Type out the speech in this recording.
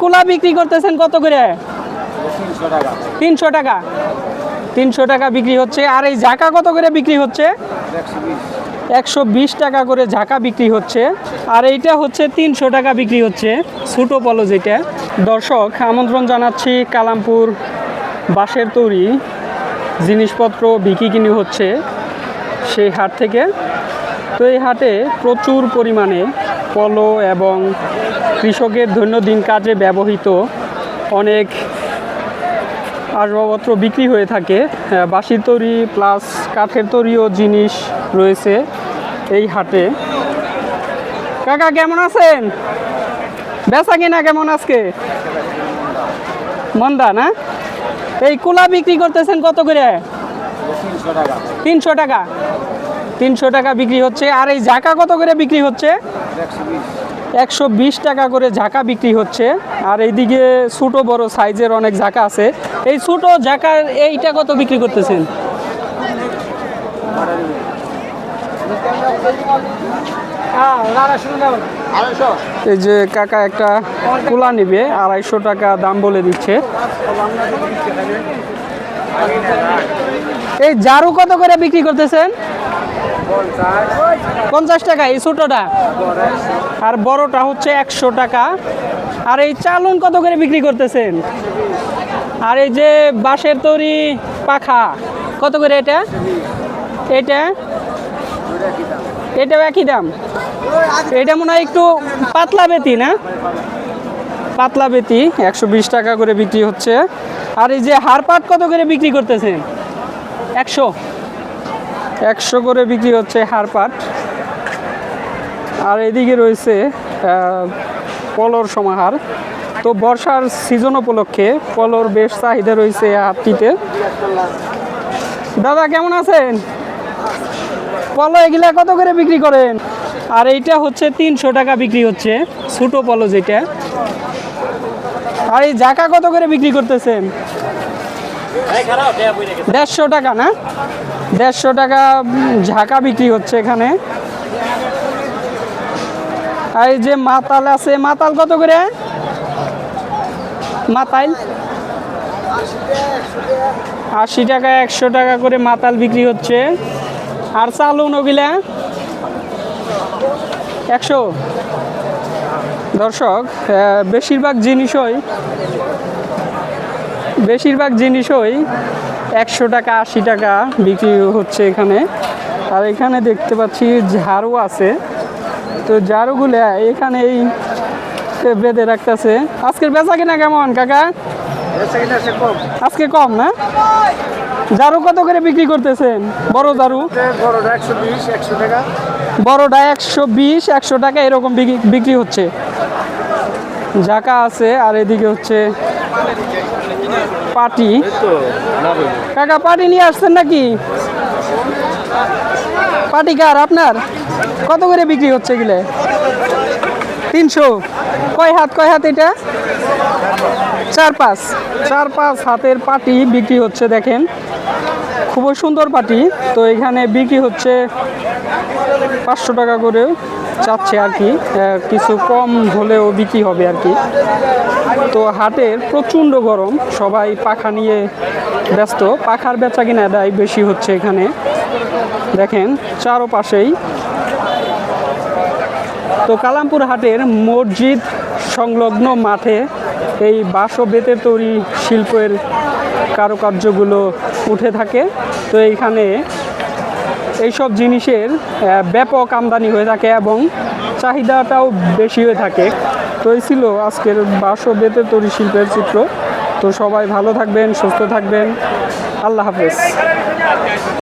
কুলা বিক্রি করতেছেন কত করে? তিনশো টাকা। তিনশো টাকা। বিক্রি হচ্ছে। আর এই ঝাঁকা কত করে বিক্রি হচ্ছে? একশো বিশ টাকা করে ঝাঁকা বিক্রি হচ্ছে। আর এইটা হচ্ছে তিনশো টাকা বিক্রি হচ্ছে। ছোটো পলো যেটা। দর্শক আমন্ত্রণ জানাচ্ছি কালামপুর বাঁশের তৈরি জিনিসপত্র বিক্রি কিনি হচ্ছে সেই হাট থেকে। তো এই হাটে প্রচুর পরিমাণে পলো এবং কৃষকের দৈনন্দিন কাজে ব্যবহৃত অনেক আসবাবপত্র বিক্রি হয়ে থাকে। বাঁশির তৈরি প্লাস কাঠের তৈরিও জিনিস রয়েছে এই হাটে। কাকা, কেমন আছেন? বেচা কিনা কেমন আজকে? মন্দা, না? এই কুলা বিক্রি করতেছেন কত করে? তিনশো টাকা? বিক্রি হচ্ছে। আর এই ঝাঁকা কত করে বিক্রি হচ্ছে? একশো বিশ টাকা করে ঝাঁকা বিক্রি হচ্ছে। আর এইদিকে ছোটো বড় সাইজের অনেক ঝাঁকা আছে। এই ছোটো ঝাঁকার এইটা কত বিক্রি করতেছেন? এই যে কাকা একটা কুলা নিবে, আড়াইশো টাকা দাম বলে দিচ্ছে। এই জারু কত করে বিক্রি করতেছেন? পঞ্চাশ টাকা, এই ছোটোটা। আর বড়টা হচ্ছে একশো টাকা। আর এই চালন কত করে বিক্রি করতেছেন? আর এই যে বাঁশের তৈরি পাখা, কত করে এটা? এটা? এটাও একই দাম। এটা মনে হয় একটু পাতলা বেতি, না? পাতলা বেতি, একশো বিশ টাকা করে বিক্রি হচ্ছে। আর এই যে হারপাট কত করে বিক্রি করতেছেন? একশো। একশো করে বিক্রি হচ্ছে হারপাট আর এদিকে রয়েছে পলর সমাহার। তো বর্ষার সিজন উপলক্ষে পলর বেশ চাহিদা রয়েছে এই হাটটিতে। দাদা, কেমন আছেন? পলো এগুলা কত করে বিক্রি করেন? আর এইটা হচ্ছে তিনশো টাকা বিক্রি হচ্ছে, ছোটো পলো যেটা। আর এই জাকা কত করে বিক্রি করতেছেন? দেড়শো টাকা না? দেড়শো টাকা ঝাঁকা বিক্রি হচ্ছে এখানে। আর এই যে মাতাল আছে, মাতাল কত করে? মাতাল? আশি টাকা, একশো টাকা করে মাতাল বিক্রি হচ্ছে। আর চালুন ওগুলা? একশো? দর্শক বেশিরভাগ জিনিসই বেশিরভাগ জিনিসই একশো টাকা আশি টাকা বিক্রি হচ্ছে এখানে। আর এখানে দেখতে পাচ্ছি ঝাড়ু আছে। তো ঝাড়ুগুলো এখানে এই বেঁধে রাখতেছে। আজকের বেচা কিনা কেমন কাকা? আজকে কম না? ঝাড়ু কত করে বিক্রি করতেছেন? বড় ঝাড়ু? বড়টা একশো বিশ একশো টাকা। বড়টা একশো বিশ একশো টাকা এরকম বিক্রি- বিক্রি হচ্ছে। ঝাঁকা আছে আর এদিকে হচ্ছে পাটি না কাকা পাটি নিয়ে আসছেন নাকি? পাটি কার আপনার? কত করে বিক্রি হচ্ছে এগুলো? তিনশো। কয় হাত কয় হাত এটা? চার পাঁচ। চার পাঁচ হাতের পাটি বিক্রি হচ্ছে দেখেন। খুবই সুন্দর পাটি। তো এখানে বিক্রি হচ্ছে পাঁচশো টাকা করে চাচ্ছে আর কি কিছু কম হলেও বিক্রি হবে আর কি। তো হাটের প্রচণ্ড গরম, সবাই পাখা নিয়ে ব্যস্ত, পাখার বেচা কিনা দায় বেশি হচ্ছে এখানে। দেখেন, চারোপাশেই। তো কালামপুর হাটের মসজিদ সংলগ্ন মাঠে এই বাঁশ ও বেতের তৈরি শিল্পের কারুকার্যগুলো উঠে থাকে। তো এইখানে এইসব জিনিসের ব্যাপক আমদানি হয়ে থাকে এবং চাহিদাটাও বেশি হয়ে থাকে। তো এই ছিল আজকের বাঁশ ও বেতের তৈরি শিল্পের চিত্র। তো সবাই ভালো থাকবেন, সুস্থ থাকবেন। আল্লাহ হাফেজ।